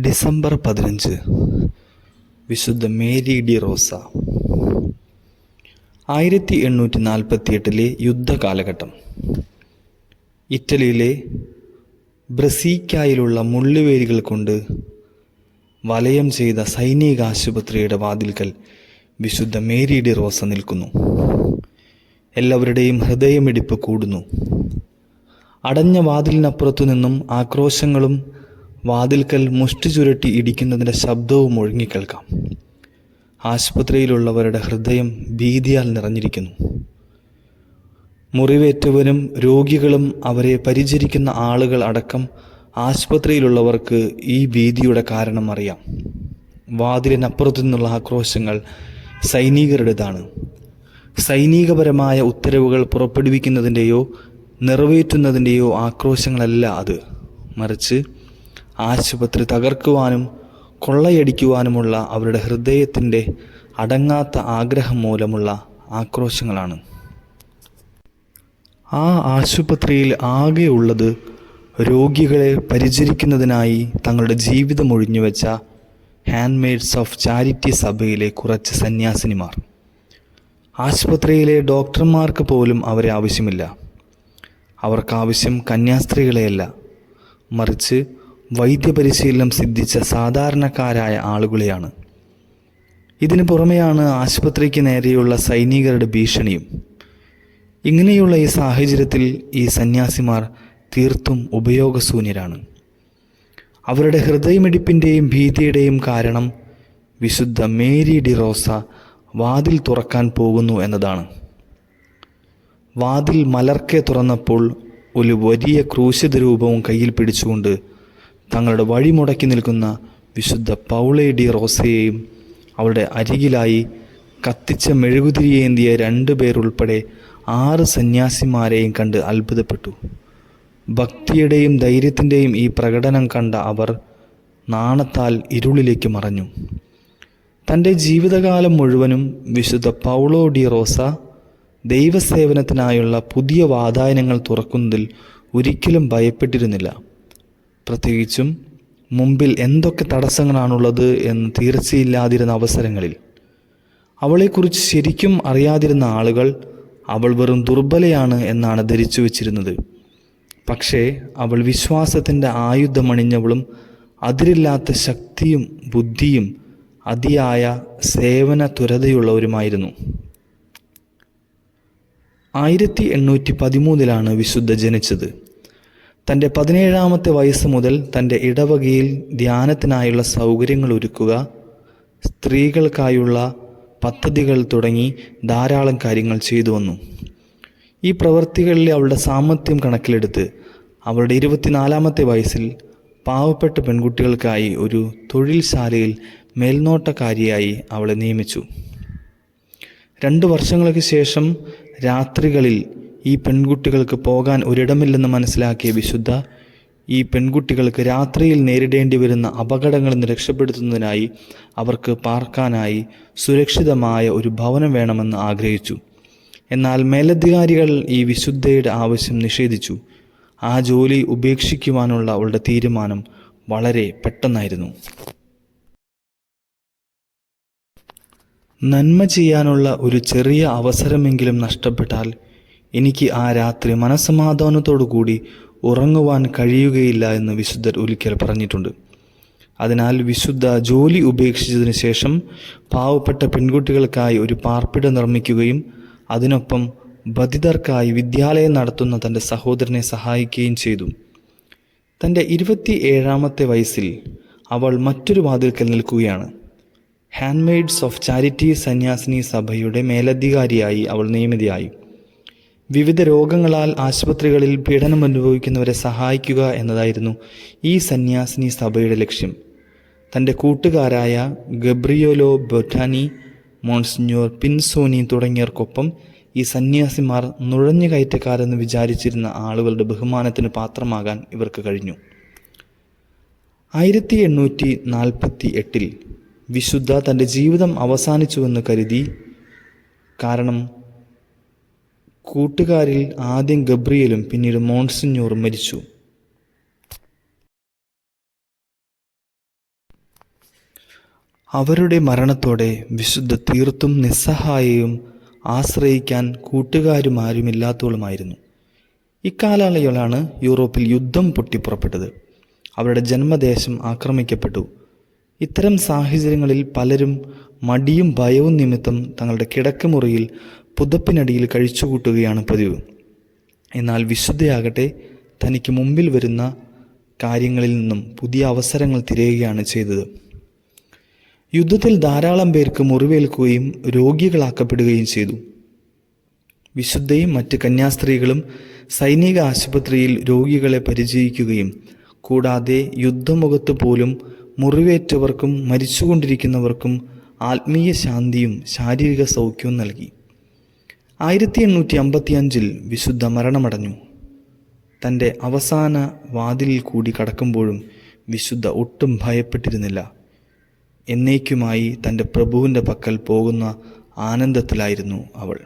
December പതിനഞ്ച്. വിശുദ്ധ Mary D റോസ. ആയിരത്തി എണ്ണൂറ്റി നാൽപ്പത്തി എട്ടിലെ യുദ്ധകാലഘട്ടം. ഇറ്റലിയിലെ ബ്രസീക്കായിലുള്ള മുള്ളുവേലികൾ കൊണ്ട് വലയം ചെയ്ത സൈനിക ആശുപത്രിയുടെ വാതിൽക്കൽ വിശുദ്ധ മേരി ഡി റോസ നിൽക്കുന്നു. എല്ലാവരുടെയും ഹൃദയമിടിപ്പ് കൂടുന്നു. അടഞ്ഞ വാതിലിനപ്പുറത്തു നിന്നും ആക്രോശങ്ങളും വാതിൽക്കൽ മുഷ്ടി ചുരുട്ടി ഇടിക്കുന്നതിന്റെ ശബ്ദവും ഒഴുങ്ങിക്കേൾക്കാം ആശുപത്രിയിലുള്ളവരുടെ ഹൃദയം ഭീതിയാൽ നിറഞ്ഞിരിക്കുന്നു. മുറിവേറ്റവരും രോഗികളും അവരെ പരിചരിക്കുന്ന ആളുകൾ അടക്കം ആശുപത്രിയിലുള്ളവർക്ക് ഈ ഭീതിയുടെ കാരണം അറിയാം. വാതിലിനപ്പുറത്തു നിന്നുള്ള ആക്രോശങ്ങൾ സൈനികരുടേതാണ്. സൈനികപരമായ ഉത്തരവുകൾ പുറപ്പെടുവിക്കുന്നതിന്റെയോ നിറവേറ്റുന്നതിന്റെയോ ആക്രോശങ്ങളല്ല അത്. മറിച്ച് ആശുപത്രി തകർക്കുവാനും കൊള്ളയടിക്കുവാനുമുള്ള അവരുടെ ഹൃദയത്തിന്റെ അടങ്ങാത്ത ആഗ്രഹം മൂലമുള്ള ആക്രോശങ്ങളാണ്. ആ ആശുപത്രിയിൽ ആകെയുള്ളത് രോഗികളെ പരിചരിക്കുന്നതിനായി തങ്ങളുടെ ജീവിതം ഒഴിഞ്ഞുവെച്ച ഹാൻഡ്മെയ്ഡ്സ് ഓഫ് ചാരിറ്റി സഭയിലെ കുറച്ച് സന്യാസിനിമാർ. ആശുപത്രിയിലെ ഡോക്ടർമാർക്ക് പോലും അവരെ ആവശ്യമില്ല. അവർക്കാവശ്യം കന്യാസ്ത്രീകളെയല്ല. മറിച്ച് വൈദ്യപരിശീലനം സിദ്ധിച്ച സാധാരണക്കാരായ ആളുകളെയാണ്. ഇതിനു പുറമെയാണ് ആശുപത്രിക്ക് നേരെയുള്ള സൈനികരുടെ ഭീഷണിയും. ഇങ്ങനെയുള്ള ഈ സാഹചര്യത്തിൽ ഈ സന്യാസിമാർ തീർത്തും ഉപയോഗശൂന്യരാണ്. അവരുടെ ഹൃദയമിടിപ്പിന്റെയും ഭീതിയുടെയും കാരണം വിശുദ്ധ മേരി ഡിറോസ വാതിൽ തുറക്കാൻ പോകുന്നു എന്നതാണ്. വാതിൽ മലർക്കെ തുറന്നപ്പോൾ ഒരു വലിയ ക്രൂശിത രൂപവും കയ്യിൽ പിടിച്ചുകൊണ്ട് തങ്ങളുടെ വഴി മുടക്കി നിൽക്കുന്ന വിശുദ്ധ പൗളെ ഡി റോസയെയും അവളുടെ അരികിലായി കത്തിച്ച മെഴുകുതിരിയേന്തിയ രണ്ടു പേരുൾപ്പെടെ ആറ് സന്യാസിമാരെയും കണ്ട് അത്ഭുതപ്പെട്ടു. ഭക്തിയുടെയും ധൈര്യത്തിന്റെയും ഈ പ്രകടനം കണ്ട അവർ നാണത്താൽ ഇരുളിലേക്ക് മറഞ്ഞു. തന്റെ ജീവിതകാലം മുഴുവനും വിശുദ്ധ പൗളോ ഡി റോസ ദൈവസേവനത്തിനായുള്ള പുതിയ വാതായനങ്ങൾ തുറക്കുന്നതിൽ ഒരിക്കലും ഭയപ്പെട്ടിരുന്നില്ല. പ്രത്യേകിച്ചും മുമ്പിൽ എന്തൊക്കെ തടസ്സങ്ങളാണുള്ളത് എന്ന് തീർച്ചയില്ലാതിരുന്ന അവസരങ്ങളിൽ. അവളെക്കുറിച്ച് ശരിക്കും അറിയാതിരുന്ന ആളുകൾ അവൾ വെറും ദുർബലയാണ് എന്നാണ് ധരിച്ചു വച്ചിരുന്നത്. പക്ഷേ അവൾ വിശ്വാസത്തിന്റെ ആയുധമണിഞ്ഞവളും അതിരില്ലാത്ത ശക്തിയും ബുദ്ധിയും അതിയായ സേവന ത്വരതയുള്ളവരുമായിരുന്നു ആയിരത്തി എണ്ണൂറ്റി പതിമൂന്നിലാണ് വിശുദ്ധ ജനിച്ചത്. തന്റെ പതിനേഴാമത്തെ വയസ്സ് മുതൽ തന്റെ ഇടവകയിൽ ധ്യാനത്തിനായുള്ള സൗകര്യങ്ങൾ ഒരുക്കുക സ്ത്രീകൾക്കായുള്ള പദ്ധതികൾ തുടങ്ങി ധാരാളം കാര്യങ്ങൾ ചെയ്തു വന്നു. ഈ പ്രവൃത്തികളിലെ അവളുടെ സാമർത്ഥ്യം കണക്കിലെടുത്ത് അവളുടെ ഇരുപത്തിനാലാമത്തെ വയസ്സിൽ പാവപ്പെട്ട പെൺകുട്ടികൾക്കായി ഒരു തൊഴിൽശാലയിൽ മേൽനോട്ടക്കാരിയായി അവളെ നിയമിച്ചു. രണ്ട് വർഷങ്ങൾക്ക് ശേഷം രാത്രികളിൽ ഈ പെൺകുട്ടികൾക്ക് പോകാൻ ഒരിടമില്ലെന്ന് മനസ്സിലാക്കിയ വിശുദ്ധ ഈ പെൺകുട്ടികൾക്ക് രാത്രിയിൽ നേരിടേണ്ടി വരുന്ന അപകടങ്ങളിൽ നിന്ന് രക്ഷപ്പെടുത്തുന്നതിനായി അവർക്ക് പാർക്കാനായി സുരക്ഷിതമായ ഒരു ഭവനം വേണമെന്ന് ആഗ്രഹിച്ചു. എന്നാൽ മേലധികാരികൾ ഈ വിശുദ്ധയുടെ ആവശ്യം നിഷേധിച്ചു. ആ ജോലി ഉപേക്ഷിക്കുവാനുള്ള അവളുടെ തീരുമാനം വളരെ പെട്ടെന്നായിരുന്നു. നന്മ ചെയ്യാനുള്ള ഒരു ചെറിയ അവസരമെങ്കിലും നഷ്ടപ്പെട്ടാൽ എനിക്ക് ആ രാത്രി മനസ്സമാധാനത്തോടുകൂടി ഉറങ്ങുവാൻ കഴിയുകയില്ല എന്ന് വിശുദ്ധർ ഒരിക്കൽ പറഞ്ഞിട്ടുണ്ട്. അതിനാൽ വിശുദ്ധ ജോലി ഉപേക്ഷിച്ചതിന് ശേഷം പാവപ്പെട്ട പെൺകുട്ടികൾക്കായി ഒരു പാർപ്പിട നിർമ്മിക്കുകയും അതിനൊപ്പം ബധിതർക്കായി വിദ്യാലയം നടത്തുന്ന തന്റെ സഹോദരനെ സഹായിക്കുകയും ചെയ്തു. തന്റെ ഇരുപത്തി ഏഴാമത്തെ വയസ്സിൽ അവൾ മറ്റൊരു വാതിൽക്കൽ നിൽക്കുകയാണ്. ഹാൻഡ്മെയ്ഡ്സ് ഓഫ് ചാരിറ്റി സന്യാസിനി സഭയുടെ മേലധികാരിയായി അവൾ നിയമിതയായി. വിവിധ രോഗങ്ങളാൽ ആശുപത്രികളിൽ പീഡനം അനുഭവിക്കുന്നവരെ സഹായിക്കുക എന്നതായിരുന്നു ഈ സന്യാസിനി സഭയുടെ ലക്ഷ്യം. തന്റെ കൂട്ടുകാരായ ഗബ്രിയോലോ ബൊറ്റാനി മോൺസിഞ്ഞോർ പിൻസോനി തുടങ്ങിയവർക്കൊപ്പം ഈ സന്യാസിമാർ നുഴഞ്ഞു കയറ്റക്കാരെന്ന് വിചാരിച്ചിരുന്ന ആളുകളുടെ ബഹുമാനത്തിന് പാത്രമാകാൻ ഇവർക്ക് കഴിഞ്ഞു. ആയിരത്തി എണ്ണൂറ്റി നാൽപ്പത്തി എട്ടിൽ വിശുദ്ധ തന്റെ ജീവിതം അവസാനിച്ചുവെന്ന് കരുതി കാരണം കൂട്ടുകാരിൽ ആദ്യം ഗബ്രിയലും പിന്നീട് മോൺസിഞ്ഞൂറും മരിച്ചു. അവരുടെ മരണത്തോടെ വിശുദ്ധ തീർത്തും നിസ്സഹായയും ആശ്രയിക്കാൻ കൂട്ടുകാരും ആരുമില്ലാത്തവളുമായിരുന്നു. ഇക്കാലയളവിലാണ് യൂറോപ്പിൽ യുദ്ധം പൊട്ടിപ്പുറപ്പെട്ടത്. അവരുടെ ജന്മദേശം ആക്രമിക്കപ്പെട്ടു. ഇത്തരം സാഹചര്യങ്ങളിൽ പലരും മടിയും ഭയവും നിമിത്തം തങ്ങളുടെ കിടക്കുമുറിയിൽ പുതപ്പിനടിയിൽ കഴിച്ചുകൂട്ടുകയാണ് പതിവ്. എന്നാൽ വിശുദ്ധയാകട്ടെ തനിക്ക് മുമ്പിൽ വരുന്ന കാര്യങ്ങളിൽ നിന്നും പുതിയ അവസരങ്ങൾ തിരയുകയാണ് ചെയ്തത്. യുദ്ധത്തിൽ ധാരാളം പേർക്ക് മുറിവേൽക്കുകയും രോഗികളാക്കപ്പെടുകയും ചെയ്തു. വിശുദ്ധയും മറ്റ് കന്യാസ്ത്രീകളും സൈനിക ആശുപത്രിയിൽ രോഗികളെ പരിചയിക്കുകയും കൂടാതെ യുദ്ധമുഖത്ത് പോലും മുറിവേറ്റവർക്കും മരിച്ചുകൊണ്ടിരിക്കുന്നവർക്കും ആത്മീയ ശാന്തിയും ശാരീരിക സൗഖ്യവും നൽകി. ആയിരത്തി എണ്ണൂറ്റി അമ്പത്തി അഞ്ചിൽ വിശുദ്ധ മരണമടഞ്ഞു. തന്റെ അവസാന വാതിലിൽ കൂടി കടക്കുമ്പോഴും വിശുദ്ധ ഒട്ടും ഭയപ്പെട്ടിരുന്നില്ല. എന്നേക്കുമായി തന്റെ പ്രഭുവിന്റെ പക്കൽ പോകുന്ന ആനന്ദത്തിലായിരുന്നു അവൾ.